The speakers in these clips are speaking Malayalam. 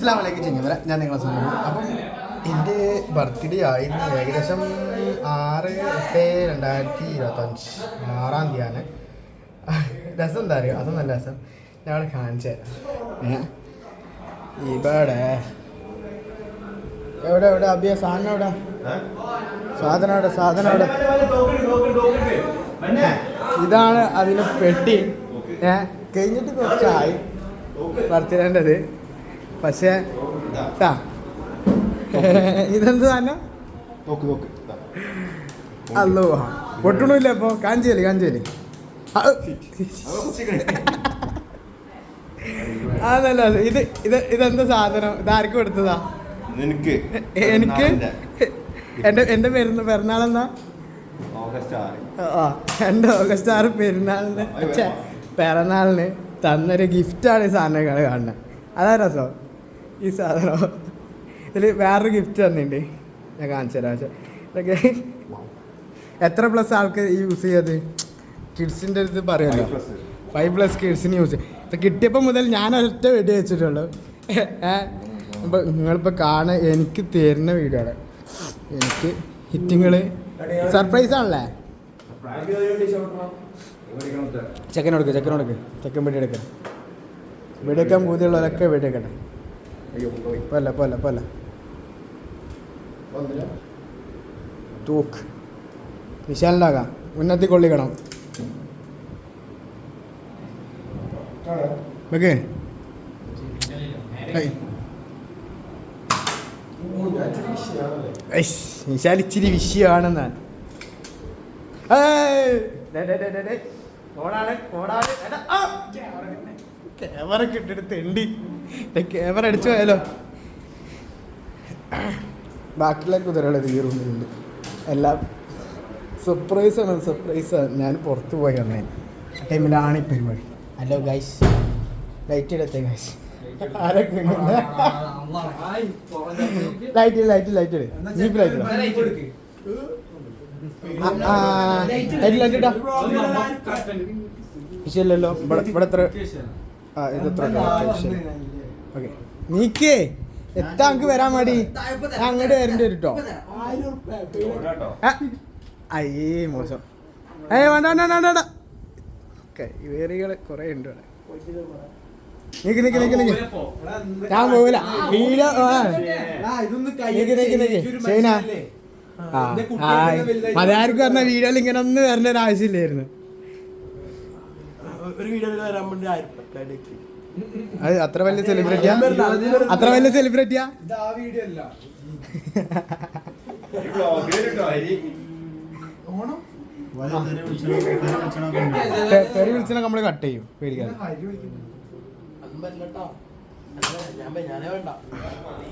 അസ്ലാമലേക്ക് ചെങ്ങമല ഞാൻ നിങ്ങളെ സമയം അപ്പം എന്റെ ബർത്ത്ഡേ ആയിരുന്നു ഏകദേശം ആറ് എട്ട് രണ്ടായിരത്തി ഇരുപത്തഞ്ച് ആറാം തീയതിയാണ്. രസം എന്താ അറിയോ? അതും നല്ല രസം. ഞാൻ അവിടെ കാണിച്ചു തരാം? ഇവിടെ. എവിടെ എവിടെ? അഭിയ സാധനം എവിടെ? സാധനം എവിടെ? സാധനം എവിടെ? ഇതാണ് അതിന് പെട്ടി. ഏ കഴിഞ്ഞിട്ട് കുറച്ചായി. ബർത്ത്ഡേന്റെത് പക്ഷേ ഇതെന്ത് തന്നെ. അല്ലോ പൊട്ടണില്ല ഇപ്പോൾ കാഞ്ചേരി കാഞ്ചേരി. അതല്ല ഇത് ഇത് ഇതെന്താ സാധനം? ഇതാർക്ക് കൊടുത്തതാ? നിനക്ക്. എനിക്ക്? എന്റെ എന്റെ പെരുന്ന പിറന്നാളെന്നാ ആ എന്റെ ഓഗസ്റ്റ് ആറ് പെരുന്നാളിന്. പിറന്നാളിന് തന്നൊരു ഗിഫ്റ്റാണ് ഈ സാധനങ്ങൾ കാണുന്നത് അതാ രസം. ഈ സാധനം. ഇതിൽ വേറൊരു ഗിഫ്റ്റ് തന്നിട്ടുണ്ട് ഞാൻ കാണിച്ചു തരാം. പക്ഷേ ഇതൊക്കെ എത്ര പ്ലസ് ആൾക്ക് യൂസ് ചെയ്യത് കിഡ്സിന്റെ അടുത്ത് പറയുമല്ലോ. ഫൈവ് പ്ലസ് കിഡ്സിന് യൂസ് ഇത് കിട്ടിയപ്പോൾ മുതൽ ഞാൻ ഒരൊറ്റ വെടി വെച്ചിട്ടുള്ളൂ. ഏഹ് ഇപ്പം നിങ്ങളിപ്പോൾ കാണാൻ എനിക്ക് തരുന്ന വീഡിയോ ആണ്. എനിക്ക് ഹിറ്റിങ്ങൾ സർപ്രൈസ് ആണല്ലേ? ചെക്കൻ കൊടുക്ക് ചെക്കൻ കൊടുക്ക് ചെക്കൻ വെടി എടുക്കാം. വെടിവെക്കാൻ ബോധ്യമുള്ളവരൊക്കെ വെടിവെക്കട്ടെ പോലെ പല പല തൂക്ക്. വിശാലിന്റാകാം ഉന്നത്തി കൊള്ളിക്കണം വെക്കേ. വിശാൽ ഇച്ചിരി വിഷയമാണെന്ന് ക്യാമറ കിട്ടിട്ട് തെണ്ടി. ക്യാമറ അടിച്ചു പോയാലോ? ബാക്കിയുള്ള കുതിരകൾ എല്ലാം സർപ്രൈസ് എല്ലാം സർപ്രൈസാണ് ആണ് ഞാൻ പുറത്ത് പോയി വന്നേ ആ ടൈമിലാണ് ഈ പരിപാടി. ഹലോ ഗൈസ് ലൈറ്റ് ഇടത്തെ ഗൈസ് ആരൊക്കെ ലൈറ്റ് ലൈറ്റ് ലൈറ്റ് ഇട് ജീപ്പ് ലൈറ്റ് ഇടാം ലൈറ്റ് ലൈറ്റ് ഇടാ ഇല്ലല്ലോ ഇവിടെ ഇവിടെ എത്ര ആ ഇത് എത്ര ഓക്കെ. നീക്കേ. എത്താ അങ്ങ് വരാൻ മതി അങ്ങോട്ട് വരേണ്ടി വരും കേട്ടോ അയ്യേ മോശം. ഏ വേണ്ട വേണ്ട വേണ്ട വേണ്ട. കൈവേറികൾ കുറേ ഉണ്ട് ഇവിടെ. നിക്ക് നിക്ക് നിക്ക് നിക്ക്. ഞാൻ പോവില്ല. വീഡിയോ നിക്ക് നിക്ക് നിക്ക്. ശൈന ആ മലയാർക്ക് പറഞ്ഞ വീഡിയോയിൽ ഇങ്ങനെ ഒന്നും വരേണ്ട ഒരു ആവശ്യമില്ലായിരുന്നു. ഒരു വീഡിയോ വരാൻ വേണ്ടി ആയിരം അത് അത്ര വലിയ സെലിബ്രിറ്റിയാ അത്ര വലിയ സെലിബ്രിറ്റിയാ തെറി വിളിച്ചാൽ നമ്മൾ കട്ട് ചെയ്യും. പേടിക്കാതെ.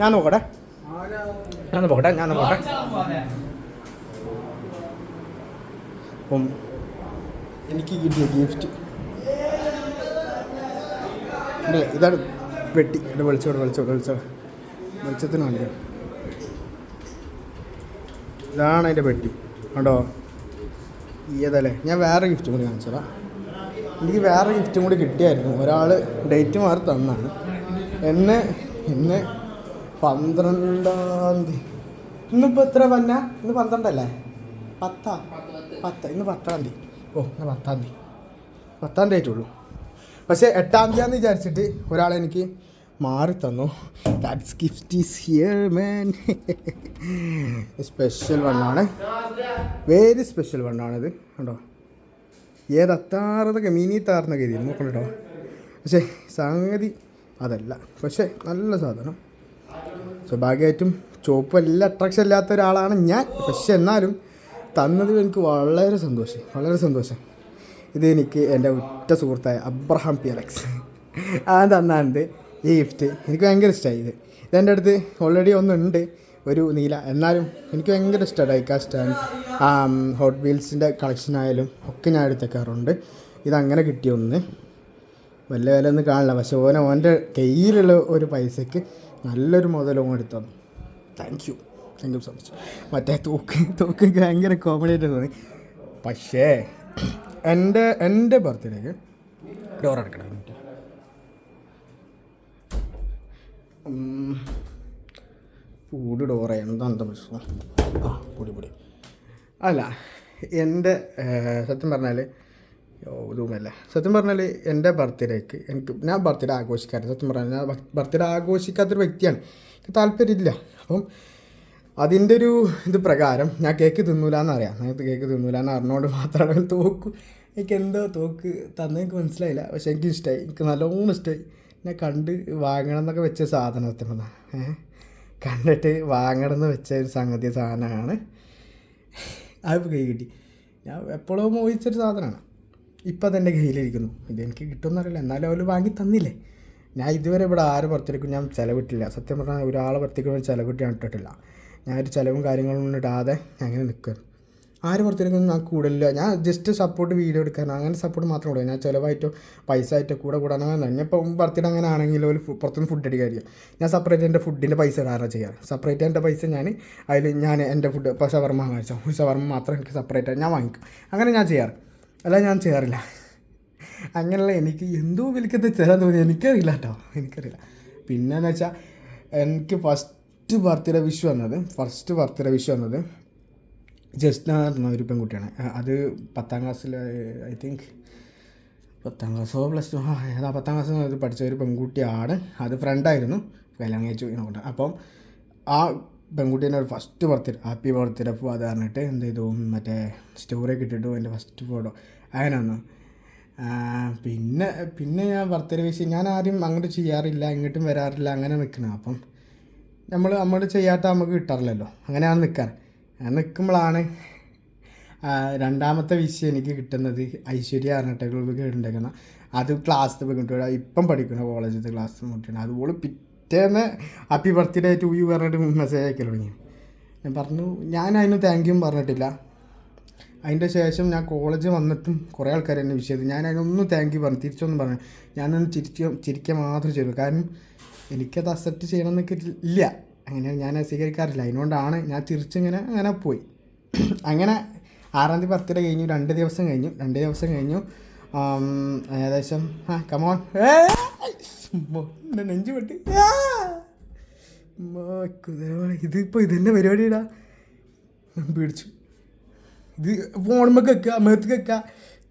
ഞാൻ നോക്കട്ടെ. ഞാൻ നോക്കട്ടെ ഞാൻ നോക്കട്ടെ. അപ്പം എനിക്ക് കിട്ടിയ ഗിഫ്റ്റ് ഇല്ല ഇതാണ് പെട്ടി. എന്റെ വെളിച്ചോട് വെളിച്ചോട് വെളിച്ചോട്. വെളിച്ചത്തിന് വേണ്ടിയാണ് ഇതാണ് അതിന്റെ പെട്ടി. കണ്ടോ? ഈയതല്ലേ ഞാൻ വേറെ ഗിഫ്റ്റും കൂടി കാണിച്ചതാ എനിക്ക് വേറെ ഗിഫ്റ്റും കൂടി കിട്ടിയായിരുന്നു. ഒരാൾ ഡേറ്റ് മാറി തന്നാണ്. എന്നെ ഇന്ന് പന്ത്രണ്ടാം തീയതി ഇന്നിപ്പോൾ എത്ര പന്ന ഇന്ന് പന്ത്രണ്ടല്ലേ? പത്താ? പത്ത്. ഇന്ന് പത്താം തീയതി. ഓ ഇന്ന് പത്താം തീയതി. പത്താം തീയതി ആയിട്ടുള്ളൂ. പക്ഷേ എട്ടാം തീയതി വിചാരിച്ചിട്ട് ഒരാൾ എനിക്ക് മാറി തന്നു. That's gift is here man special വണ്ണാണ് very special വണ്ണാണിത് കണ്ടോ? ഏതത്താറതൊക്കെ മിനി താർന്നൊക്കെ എഴുതി. നോക്കണം കേട്ടോ. പക്ഷേ സംഗതി അതല്ല. പക്ഷേ നല്ല സാധനം. സ്വാഭാവികമായിട്ടും ചുവപ്പ് എല്ലാം അട്രാക്ഷൻ ഇല്ലാത്ത ഒരാളാണ് ഞാൻ. പക്ഷെ എന്നാലും തന്നതിൽ എനിക്ക് വളരെ സന്തോഷം. വളരെ സന്തോഷം. ഇത് എനിക്ക് എന്റെ ഉറ്റ സുഹൃത്തായ അബ്രഹാം പി അലക്സ്. ആ തന്നാണ്ട് ഈ ഗിഫ്റ്റ് എനിക്ക് ഭയങ്കര ഇഷ്ടമായി ഇത് ഇതെന്റെ അടുത്ത് ഓൾറെഡി ഒന്നുണ്ട് ഒരു നീല. എന്നാലും എനിക്ക് ഭയങ്കര ഇഷ്ടമാണ് ഡൈക്കാസ്റ്റ് ആൻഡ് ഹോട്ട് വീൽസിന്റെ കളക്ഷൻ ആയാലും ഒക്കെ ഞാൻ എടുത്തേക്കാറുണ്ട്. ഇതങ്ങനെ കിട്ടിയ ഒന്ന്. വലിയ വില ഒന്നും കാണില്ല. പക്ഷെ ഓനെ ഓന്റെ കയ്യിലുള്ള ഒരു പൈസയ്ക്ക് നല്ലൊരു ഓൻ എടുത്തു thank you thank you so much മറ്റേ തൂക്ക് തൂക്ക് ഭയങ്കര കോമഡി ആയിട്ട് തോന്നി. പക്ഷേ എന്റെ എന്റെ ബർത്ത്ഡേക്ക് ഡോർ അടക്കണം. പൂടി ഡോറ എന്താ എന്താ പ്രശ്നം ആ പൊടി പൊടി. അല്ല എന്റെ സത്യം പറഞ്ഞാൽ ഇതുമല്ല. സത്യം പറഞ്ഞാൽ എന്റെ ബർത്ത്ഡേക്ക് എനിക്ക് ഞാൻ ബർത്ത്ഡേ ആഘോഷിക്കാറ് സത്യം പറഞ്ഞാൽ ഞാൻ ബർത്ത്ഡേ ആഘോഷിക്കാത്തൊരു വ്യക്തിയാണ്. എനിക്ക് താല്പര്യമില്ല. അപ്പം അതിന്റെ ഒരു ഇത് പ്രകാരം ഞാൻ കേക്ക് തിന്നൂലെന്നറിയാം. ഞാൻ കേക്ക് തിന്നൂലെന്ന് അറിഞ്ഞുകൊണ്ട് മാത്രമാണ് തോക്ക്. എനിക്ക് എന്തോ തോക്ക് തന്നെ എനിക്ക് മനസ്സിലായില്ല. പക്ഷേ എനിക്ക് ഇഷ്ടമായി എനിക്ക് നല്ലോണം ഇഷ്ടമായി ഞാൻ കണ്ട് വാങ്ങണം എന്നൊക്കെ വെച്ച സാധനം കണ്ടിട്ട് വാങ്ങണം എന്ന് വെച്ച ഒരു സംഗതി സാധനമാണ്. അതിപ്പോൾ കൈ കിട്ടി. ഞാൻ എപ്പോഴോ മോഹിച്ചൊരു സാധനമാണ്. ഇപ്പം അതെന്റെ കയ്യിലിരിക്കുന്നു. ഇത് എനിക്ക് കിട്ടുമെന്നറിയില്ല എന്നാലും അവർ വാങ്ങി തന്നില്ലേ? ഞാൻ ഇതുവരെ ഇവിടെ ആര് പുറത്തേക്കും ഞാൻ ചിലവിട്ടില്ല. സത്യം പറഞ്ഞാൽ ഒരാളെ പുറത്തേക്കും ചിലവിട്ട് ഞാൻ ഇട്ടിട്ടില്ല. ഞാനൊരു ചിലവും കാര്യങ്ങളൊന്നും ഇടാതെ അങ്ങനെ നിൽക്കുന്നു. ആര് പുറത്തേക്കൊന്നും ഞാൻ കൂടില്ല. ഞാൻ ജസ്റ്റ് സപ്പോർട്ട് വീഡിയോ എടുക്കാൻ അങ്ങനെ സപ്പോർട്ട് മാത്രം കൂടെ ഞാൻ ചിലവായിട്ടോ പൈസ ആയിട്ടോ കൂടെ കൂടാൻ അങ്ങനെ ഞാൻ ഇപ്പം അങ്ങനെ ആണെങ്കിൽ ഒരു പുറത്തുനിന്ന് ഫുഡ് അടിക്കാതിരിക്കും ഞാൻ സെപ്പറേറ്റ് എന്റെ ഫുഡിന്റെ പൈസ ഇടാറാണ് ചെയ്യാം? സെപ്പറേറ്റ് എന്റെ പൈസ ഞാൻ അതിൽ ഞാൻ എന്റെ ഫുഡ് ഇപ്പോൾ ഷവർമ്മ വാങ്ങിച്ചോ? ഷവർമ്മ മാത്രം എനിക്ക് സെപ്പറേറ്റ് ഞാൻ വാങ്ങിക്കും. അങ്ങനെ ഞാൻ ചെയ്യാറ്. അല്ല ഞാൻ ചെയ്യാറില്ല. അങ്ങനെയുള്ള എനിക്ക് എന്തോ വിളിക്കത്തെ തരാൻ തോന്നി. എനിക്കറിയില്ല കേട്ടോ. എനിക്കറിയില്ല. പിന്നെന്ന് വെച്ചാൽ എനിക്ക് ഫസ്റ്റ് ബർത്ത്ഡേ വിഷു വന്നത് ഫസ്റ്റ് ബർത്ത്ഡേ വിഷു വന്നത് ജസ്ന എന്ന ഒരു പെൺകുട്ടിയാണ്. അത് പത്താം ക്ലാസ്സിൽ ഐ തിങ്ക് പത്താം ക്ലാസ്സോ പ്ലസ് ടു ആ ഏതാ പത്താം ക്ലാസ് പഠിച്ച ഒരു പെൺകുട്ടിയാണ്. അത് ഫ്രണ്ടായിരുന്നു കല്യാണം കഴിച്ചു എന്നുകൊണ്ട് അപ്പം ആ പെൺകുട്ടീന്റെ ഒരു ഫസ്റ്റ് ബർത്ത്ഡേ ഹാപ്പി ബർത്ത്ഡേ അപ്പോൾ അത് പറഞ്ഞിട്ട് എന്ത് ചെയ്തു? മറ്റേ സ്റ്റോറിയൊക്കെ ഇട്ടിട്ടു എന്റെ ഫസ്റ്റ് ഫോട്ടോ അങ്ങനെ വന്നു. പിന്നെ പിന്നെ ഞാൻ ബർത്ത്ഡേ വിഷ് ഞാൻ ആരും അങ്ങോട്ട് ചെയ്യാറില്ല ഇങ്ങോട്ടും വരാറില്ല അങ്ങനെ നിൽക്കണം. അപ്പം നമ്മൾ നമ്മൾ ചെയ്യാത്ത നമുക്ക് കിട്ടാറില്ലല്ലോ. അങ്ങനെയാണ് നിൽക്കാറ്. ഞാൻ നിൽക്കുമ്പോഴാണ് രണ്ടാമത്തെ വിഷയം എനിക്ക് കിട്ടുന്നത് ഐശ്വര്യ അറിഞ്ഞിട്ടുള്ള കേട്ടിട്ടുണ്ടെങ്കിൽ അത് ക്ലാസ്സിൽ പോയിട്ട് ഇപ്പം പഠിക്കുന്ന കോളേജിലത്തെ ക്ലാസ് കുട്ടിയാണ്. അതുപോലെ പിറ്റേന്ന് ഹാപ്പി ബർത്ത്ഡേ ടു യു പറഞ്ഞിട്ട് മെസ്സേജ് അയക്കൽ തുടങ്ങി. ഞാൻ പറഞ്ഞു ഞാൻ അതിന് താങ്ക് യു പറഞ്ഞിട്ടില്ല. അതിന്റെ ശേഷം ഞാൻ കോളേജ് വന്നിട്ടും കുറേ ആൾക്കാർ എന്നെ വിഷയത് ഞാൻ അതിനൊന്നും താങ്ക് യു പറഞ്ഞു. തിരിച്ചൊന്നും പറഞ്ഞു. ഞാനൊന്ന് ചിരിക്കുക ചിരിക്കുക മാത്രം ചെയ്തു കാരണം എനിക്കത് അക്സെപ്റ്റ് ചെയ്യണമെന്നൊക്കെ ഇല്ല. അങ്ങനെ ഞാൻ സ്വീകരിക്കാറില്ല. അതിനുകൊണ്ടാണ് ഞാൻ തിരിച്ചിങ്ങനെ അങ്ങനെ പോയി. അങ്ങനെ ആറാം തീയതി ബർത്ത്ഡേ കഴിഞ്ഞു രണ്ട് ദിവസം കഴിഞ്ഞു രണ്ട് ദിവസം കഴിഞ്ഞു. ഏകദേശം ആ കമോൺ നെഞ്ചു പൊട്ടി. ഇതിപ്പോൾ ഇതെന്നെ പരിപാടിയിടാ പിടിച്ചു. ഇത് ഫോണുമ്മക്ക് വെക്കുക മേത്ത് വെക്കുക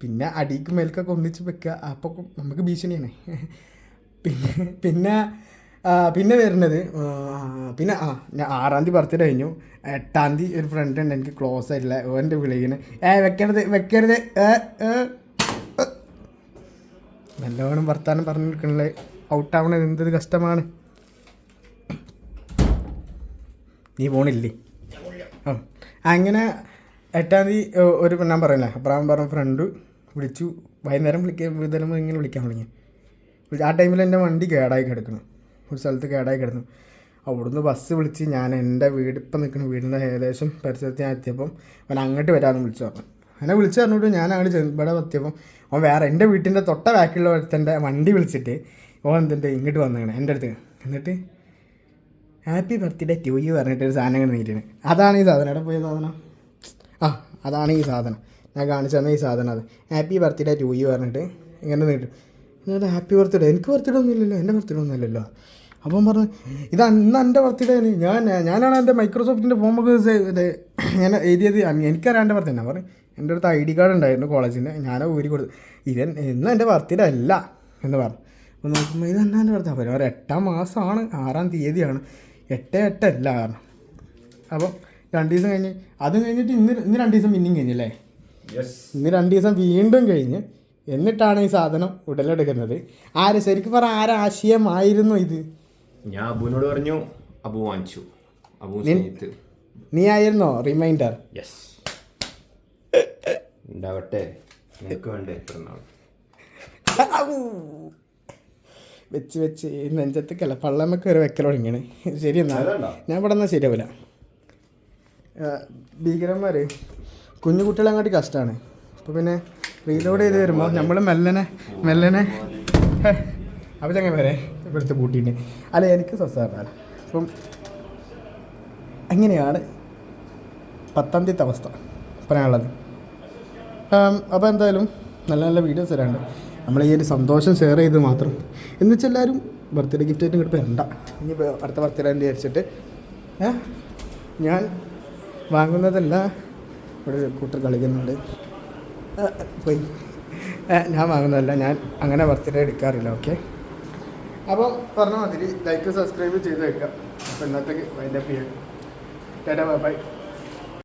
പിന്നെ അടിക്ക് മേൽക്കൊക്കെ ഒന്നിച്ച് വെക്കുക അപ്പോൾ നമുക്ക് ഭീഷണിയാണ്. പിന്നെ പിന്നെ പിന്നെ വരുന്നത് പിന്നെ ആ ഞാൻ ആറാം തീയതി ബർത്ത്ഡേ കഴിഞ്ഞു. എട്ടാം തീയതി ഒരു ഫ്രണ്ട് ഉണ്ട് എനിക്ക് ക്ലോസ് ആയിട്ടില്ല. ഓന്റെ വിളിക്കുന്നത് ഏ വെക്കരുത് വെക്കരുത്. നല്ലോണം വർത്താനം പറഞ്ഞു നിൽക്കണല്ലേ ഔട്ടാവണത് എന്തൊരു കഷ്ടമാണ്. നീ പോണില്ലേ? ആ അങ്ങനെ എട്ടാം തീയതി ഒരു ഞാൻ പറയില്ല അബ്രാം പറഞ്ഞ ഫ്രണ്ട് വിളിച്ചു. വൈകുന്നേരം വിളിക്കാൻ വിതരം ഇങ്ങനെ വിളിക്കാൻ തുടങ്ങി. ആ ടൈമിൽ എന്റെ വണ്ടി കേടായി കിടക്കണം ഒരു സ്ഥലത്ത് കേടായി കിടന്നു. അവിടുന്ന് ബസ് വിളിച്ച് ഞാൻ എന്റെ വീട് ഇപ്പം നിൽക്കുന്ന വീടിന്റെ ഏകദേശം പരിസരത്ത് ഞാൻ എത്തിയപ്പം അവൻ അങ്ങോട്ട് വരാമെന്ന് വിളിച്ചു പറഞ്ഞു എന്നെ വിളിച്ചു പറഞ്ഞിട്ട് ഞാൻ അങ്ങോട്ട് ഇവിടെ എത്തിയപ്പം അവൻ വേറെ എന്റെ വീട്ടിന്റെ തൊട്ട ബാക്കിലുള്ള ഒരുത്തന്റെ വണ്ടി വിളിച്ചിട്ട് ഓൻ എന്തിന്റെ ഇങ്ങോട്ട് വന്നേക്കണേ എന്റെ അടുത്ത്. എന്നിട്ട് ഹാപ്പി ബർത്ത്ഡേ ടു യു പറഞ്ഞിട്ട് ഒരു സാധനം ഇങ്ങനെ അതാണ് ഈ സാധനം. എവിടെ പോയ സാധനം? ആ അതാണ് ഈ സാധനം. ഞാൻ കാണിച്ചു തന്ന ഈ സാധനം അത്. ഹാപ്പി ബർത്ത്ഡേ ടു യു പറഞ്ഞിട്ട് ഇങ്ങനെ നീട്ടും. എന്നിട്ട് ഹാപ്പി ബർത്ത്ഡേ എനിക്ക് ബർത്ത്ഡേ ഒന്നും ഇല്ലല്ലോ എന്റെ ബർത്ത്ഡേ ഒന്നും ഇല്ലല്ലോ അപ്പം പറഞ്ഞു ഇത് ഇന്ന് എന്റെ ബർത്ത്ഡേ ഞാൻ ഞാനാണ് എന്റെ മൈക്രോസോഫ്റ്റിന്റെ ഫോം ഫോമൊക്കെ ഞാൻ എഴുതിയത്. എനിക്കറിയാം എന്റെ ബർത്ത്ഡേ ഞാൻ പറഞ്ഞു എന്റെ അടുത്ത് ഐ ഡി കാർഡ് ഉണ്ടായിരുന്നു കോളേജിന്റെ ഞാൻ ഊരി കൊടുത്തു. ഇത് ഇന്ന് എന്റെ ബർത്ത്ഡേ അല്ല. എന്ന് പറഞ്ഞു. അപ്പോൾ നോക്കുമ്പോൾ ഇത് എന്നാ എന്റെ ബർത്ത്ഡേ അപ്പോൾ ഒരു എട്ടാം മാസമാണ് ആറാം തീയതിയാണ്. എട്ട് എട്ട് അല്ല. കാരണം അപ്പം രണ്ട് ദിവസം കഴിഞ്ഞ് അത് കഴിഞ്ഞിട്ട് ഇന്ന് ഇന്ന് രണ്ട് ദിവസം പിന്നെയും കഴിഞ്ഞല്ലേ യെസ് ഇന്ന് രണ്ട് ദിവസം വീണ്ടും കഴിഞ്ഞ് എന്നിട്ടാണ് ഈ സാധനം ഉടലെടുക്കുന്നത്. ആര് ശരിക്കും പറ ആരാശയമായിരുന്നു ഇത്? ഞാൻ അബുവിനോട് പറഞ്ഞു അബു വാങ്ങിച്ചു. അബു സ്നേഹിത്ത്. നീ ആയിരുന്നോ? റിമൈൻഡർ യെസ് ഉണ്ടാവട്ടെ. നിനക്ക് വേണ്ടേ എത്ര നാൾ വെച്ച് വെച്ച് നെഞ്ചത്തേക്കല്ല പള്ളമ്മക്ക് ഒരു വെക്കൽ തുടങ്ങിയാണ്. ശരി എന്നാ. ഞാൻ ഇവിടെ നിന്നാൽ ശരിയാവില്ല ഭീകരന്മാർ കുഞ്ഞു കുട്ടികളെ അങ്ങോട്ട് കഷ്ടമാണ്. അപ്പോൾ പിന്നെ റീലോഡ് ചെയ്ത് വരുമ്പോൾ നമ്മൾ മെല്ലനെ മെല്ലനെ. അപ്പോൾ ചങ്ങനെ വരെ ഇവിടുത്തെ കൂട്ടിയിട്ട് അല്ല എനിക്ക് സ്വസ്ഥമാണ് അപ്പം എങ്ങനെയാണ് പത്താം തീയതി അവസ്ഥ? പറയാനുള്ളത്. അപ്പോൾ എന്തായാലും നല്ല നല്ല വീഡിയോസ് വരാണ്ട് നമ്മൾ ഈ ഒരു സന്തോഷം ഷെയർ ചെയ്ത് മാത്രം. എന്ന് വെച്ചാൽ എല്ലാവരും ബർത്ത്ഡേ ഗിഫ്റ്റ് ആയിട്ട് ഇങ്ങോട്ട് വരണ്ട. ഇനി അടുത്ത ബർത്ത്ഡേ വിചാരിച്ചിട്ട് ഞാൻ വാങ്ങുന്നതല്ല ഇവിടെ കൂട്ടർ കളിക്കുന്നുണ്ട്. പോയി. ഞാൻ വാങ്ങുന്നതല്ല ഞാൻ അങ്ങനെ ബർത്ത്ഡേ എടുക്കാറില്ല ഓക്കെ അപ്പം പറഞ്ഞ മാതിരി ലൈക്ക് സബ്സ്ക്രൈബ് ചെയ്ത് വെക്കാം. അപ്പോൾ ഇന്നത്തേക്ക് ചെയ്യാം. Tata bye